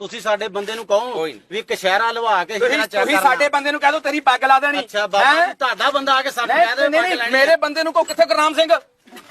ਤੁਸੀਂ ਸਾਡੇ ਬੰਦੇ ਨੂੰ ਕਹੋ ਕੋਈ ਨਹੀਂ। ਵੀ ਕਸ਼ਹਿਰਾ ਲਵਾ ਕੇ ਤੁਸੀਂ ਜਿਹੜਾ ਚੈੱਕ ਤੁਸੀਂ। ਸਾਡੇ ਬੰਦੇ ਨੂੰ ਕਹਿ ਦੋ ਤੇਰੀ ਪੱਗ ਲਾ ਦੇਣੀ ਅੱਛਾ ਬਾਬਾ ਹੈਂ? ਜੀ ਤੁਹਾਡਾ ਬੰਦਾ ਆ ਕੇ ਸਾਡੇ ਨਹੀਂ ਕਹਿ ਦੇ ਨਹੀਂ ਨਹੀਂ ਮੇਰੇ ਬੰਦੇ ਨੂੰ ਕੋ ਕਿੱਥੇ ਗੁਰਨਾਮ ਸਿੰਘ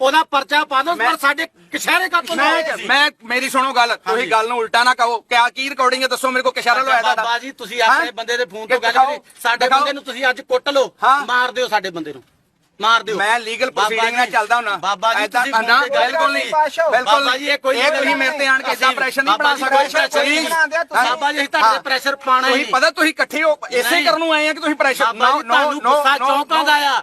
ਉਹਦਾ ਪਰਚਾ ਪਾ ਦਿਓ ਪਰ ਸਾਡੇ ਕਸ਼ਹਿਰੇ ਕਾ ਤੋਂ ਮੈਂ ਮੇਰੀ ਸੁਣੋ ਗੱਲ ਤੁਸੀਂ ਗੱਲ ਨੂੰ ਉਲਟਾ ਨਾ ਕਹੋ। ਕਿਆ ਕੀ ਰਿਕਾਰਡਿੰਗ ਹੈ ਦੱਸੋ ਮੇਰੇ ਕੋ ਕਿਸ਼ਾਰਾ ਲਵਾਇਆ ਬਾਬਾ ਤੁਹਾਡਾ ਜੀ ਤੁਸੀਂ ਆਪਣੇ? ਬੰਦੇ ਦੇ ਫੋਨ ਤੋਂ ਗੱਲ ਕਰੀ। ਸਾਡੇ। ਬੰਦੇ ਨੂੰ ਤੁਸੀਂ ਅੱਜ ਕੁੱਟ ਲਓ। ਮਾਰ ਦਿਓ ਸਾਡੇ ਬੰਦੇ ਨੂੰ। ਮਾਰ ਦਿਓ। ਮੈਂ ਲੀਗਲ ਬਾਬਾ ਪ੍ਰੋਸੀਡਿੰਗ ਨਾਲ ਚੱਲਦਾ ਹੁਣਾ ਬਾਬਾ ਜੀ ਤੁਸੀਂ ਨਾ ਬਿਲਕੁਲ ਨਹੀਂ। ਬਿਲਕੁਲ ਬਾਬਾ ਜੀ ਇਹ ਕੋਈ ਇਹ ਤੁਸੀਂ ਮੇਰੇ ਤੇ ਆਣ ਕੇ ਇਦਾਂ ਪ੍ਰੈਸ਼ਰ ਨਹੀਂ ਬਣਾ ਸਕਦੇ ਬਾਬਾ ਜੀ ਤੁਹਾਡੇ ਤੇ ਪ੍ਰੈਸ਼ਰ ਪਾਣਾ ਹੀ। ਪਤਾ ਤੁਸੀਂ ਇਕੱਠੇ ਹੋ ਇਸੇ। ਕਰਨ ਨੂੰ ਆਏ ਆ ਕਿ ਤੁਸੀਂ ਪ੍ਰੈਸ਼ਰ ਬਾਬਾ ਜੀ ਤੁਹਾਨੂੰ ਗੁੱਸਾ ਚੌਂਕਾਂ ਦਾ ਆ।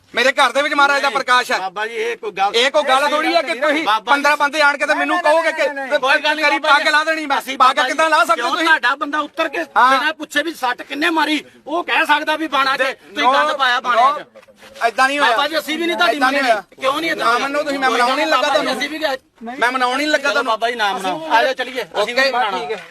ਮੇਰੇ ਘਰ ਦੇ ਵਿੱਚ ਮਹਾਰਾਜ ਦਾ ਪ੍ਰਕਾਸ਼ ਹੈ। ਬਾਬਾ ਜੀ ਇਹ ਕੋਈ ਗੱਲ ਇਹ ਕੋਈ ਗੱਲ ਥੋੜੀ ਆ ਕਿ ਤੁਸੀਂ ਬਾਬਾ ਜੀ- 15 ਬੰਦੇ ਆਣ ਕੇ ਤੇ ਮੈਨੂੰ ਕਹੋਗੇ ਕਿ ਕੋਈ ਗੱਲ ਨਹੀਂ ਪੱਗ ਲਾ ਦੇਣੀ ਮੈਂ ਅਸੀਂ ਪੱਗ ਕਿੱਦਾਂ ਲਾ ਸਕਦੇ ਤੁਸੀਂ? ਤੁਹਾਡਾ ਬੰਦਾ ਉੱਤਰ ਕੇ ਹਾਂ। ਬਿਨਾਂ ਪੁੱਛੇ ਵੀ ਸੱਟ ਕਿੰਨੇ ਮਾਰੀ? ਉਹ ਕਹਿ ਸਕਦਾ ਵੀ ਬਾਣਾ ਚ ਤੁਸੀਂ ਗੰਦ ਪਾਇਆ ਬਾਣੇ ਚ। ਐਦਾਂ ਨਹੀਂ ਹੋਇਆ। ਬਾਬਾ ਜੀ ਅਸੀਂ ਵੀ ਨਹੀਂ ਤੁਹਾਡੀ ਹੋਇਆ। ਕਿਉਂ ਨਹੀਂ ਨਾ ਮੰਨੋ ਤੁਸੀਂ, ਮੈਂ ਮਨਾਉਣ ਨਹੀਂ ਲੱਗਾ ਤੁਹਾਨੂੰ। ਅਸੀਂ ਵੀ। ਮੈਂ ਮਨਾਉਣ ਨਹੀਂ ਲੱਗਾ ਤੁਹਾਨੂੰ। ਬਾਬਾ ਜੀ ਨਾਮ ਨਾ ਆ ਜਾਓ ਚਲੀਏ। ਅਸੀਂ ਵੀ ਹੈ।